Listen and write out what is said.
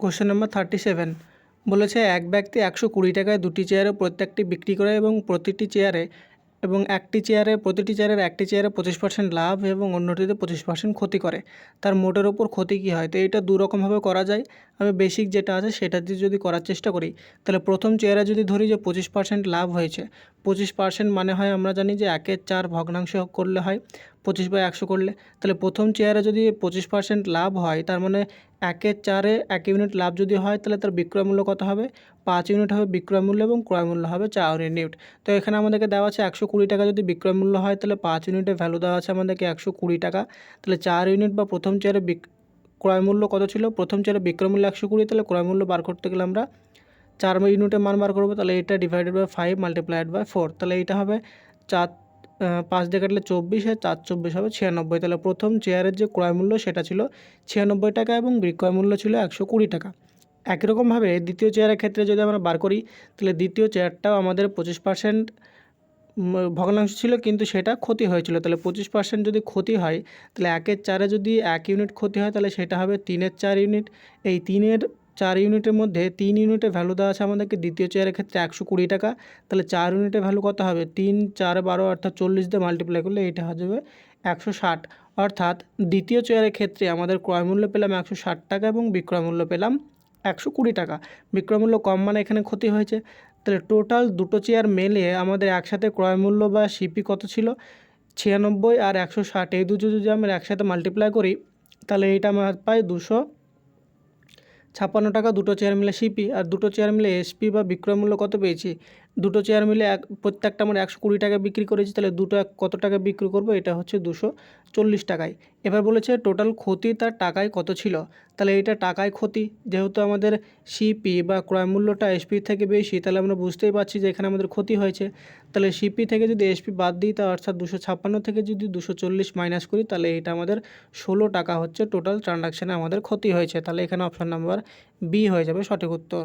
Question number thirty seven বলেছে, এক ব্যক্তি একশো কুড়ি টাকায় দুটি চেয়ারে প্রত্যেকটি বিক্রি করে এবং প্রতিটি চেয়ারে এবং একটি চেয়ারে প্রতিটি চেয়ারের একটি চেয়ারে পঁচিশ পার্সেন্ট লাভ এবং অন্যটিতে পঁচিশ পার্সেন্ট ক্ষতি করে। তার মোটের ওপর ক্ষতি কী হয়? তো এটা দু রকমভাবে করা যায়। আমি বেসিক যেটা আছে সেটা দিয়ে যদি করার চেষ্টা করি, তাহলে প্রথম চেয়ারে যদি ধরি যে পঁচিশ পার্সেন্ট লাভ হয়েছে পঁচিশ পার্সেন্ট মানে হয় আমরা জানি যে একের চার ভগ্নাংশ করলে হয় পঁচিশ বাই একশো করলে। তাহলে প্রথম চেয়ারে যদি পঁচিশ পার্সেন্ট লাভ হয়, তার মানে একের চারে এক ইউনিট লাভ যদি হয়, তাহলে তার বিক্রয় মূল্য কত হবে? পাঁচ ইউনিট হবে বিক্রয় মূল্য এবং ক্রয় মূল্য হবে চার ইউনিট তো এখানে আমাদেরকে দেওয়া আছে একশো কুড়ি টাকা যদি বিক্রয় মূল্য হয়, তাহলে পাঁচ ইউনিটের ভ্যালু দেওয়া আছে আমাদেরকে একশো কুড়ি টাকা। তাহলে চার ইউনিট বা প্রথম চেয়ারে ক্রয় মূল্য কত ছিল? প্রথম চেয়ারে বিক্রয় মূল্য একশো কুড়ি, তাহলে ক্রয় মূল্য বার করতে গেলে আমরা চার ইউনিটের মান বার করব, তাহলে এটা divided by five multiplied by four তাহলে এইটা হবে চার পাঁচ দিয়ে কাটলে চব্বিশ, আর চার চব্বিশ হবে ছিয়ানব্বই, তাহলে প্রথম চেয়ারের যে ক্রয় মূল্য সেটা ছিল ছিয়ানব্বই টাকা এবং বিক্রয় মূল্য ছিল একশো কুড়ি টাকা। একই রকমভাবে দ্বিতীয় চেয়ারের ক্ষেত্রে যদি আমরা বার করি, তাহলে দ্বিতীয় চেয়ারটাও আমাদের পঁচিশ পার্সেন্ট ভগ্নাংশ ছিল, কিন্তু সেটা ক্ষতি হয়েছিল। তাহলে পঁচিশ পার্সেন্ট যদি ক্ষতি হয়, তাহলে একের চারে যদি এক ইউনিট ক্ষতি হয়, তাহলে সেটা হবে তিনের চার ইউনিট এই তিনের চার ইউনিটের মধ্যে তিন ইউনিটের ভ্যালু দেওয়া আছে আমাদেরকে, দ্বিতীয় চেয়ারের ক্ষেত্রে একশো কুড়ি টাকা। তাহলে চার ইউনিটের ভ্যালু কত হবে? তিন, চার, বারো, অর্থাৎ চল্লিশ দিয়ে মাল্টিপ্লাই করলে এটা হয়ে যাবে একশো ষাট। অর্থাৎ দ্বিতীয় চেয়ারের ক্ষেত্রে আমাদের ক্রয় মূল্য পেলাম একশো ষাট টাকা এবং বিক্রয় মূল্য পেলাম একশো কুড়ি টাকা। বিক্রয় মূল্য কম মানে এখানে ক্ষতি হয়েছে। তাহলে টোটাল দুটো চেয়ার মেলে আমাদের একসাথে ক্রয় মূল্য বা সিপি কত ছিল? ছিয়ানব্বই আর একশো ষাট। এই দুটো যদি আমরা একসাথে মাল্টিপ্লাই করি, তাহলে এইটা আমরা পাই দুশো ছাপ্পান্ন টাকা দুটো চেয়ার মিলে সিপি আর দুটো চেয়ার মিলে এসপি বা বিক্রয় মূল্য কত পেয়েছি? দুটো চেয়ার মিলে এক, প্রত্যেকটা আমরা একশো কুড়ি টাকা বিক্রি করেছি, তাহলে দুটো এক কত টাকা বিক্রি করব? এটা হচ্ছে দুশো চল্লিশ টাকায়। এবার বলেছে টোটাল ক্ষতি তার টাকায় কত ছিল? তাহলে এটা টাকায় ক্ষতি, যেহেতু আমাদের সিপি বা ক্রয় মূল্যটা এসপি থেকে বেশি, তাহলে আমরা বুঝতেই পারছি যে এখানে আমাদের ক্ষতি হয়েছে। তাহলে সিপি থেকে যদি এসপি বাদ দিই, তা অর্থাৎ দুশো ছাপ্পান্ন থেকে যদি দুশো চল্লিশ মাইনাস করি, তাহলে এটা আমাদের ষোলো টাকা হচ্ছে টোটাল ট্রানজাকশানে আমাদের ক্ষতি হয়েছে। তাহলে এখানে অপশান নাম্বার বি হয়ে যাবে সঠিক উত্তর।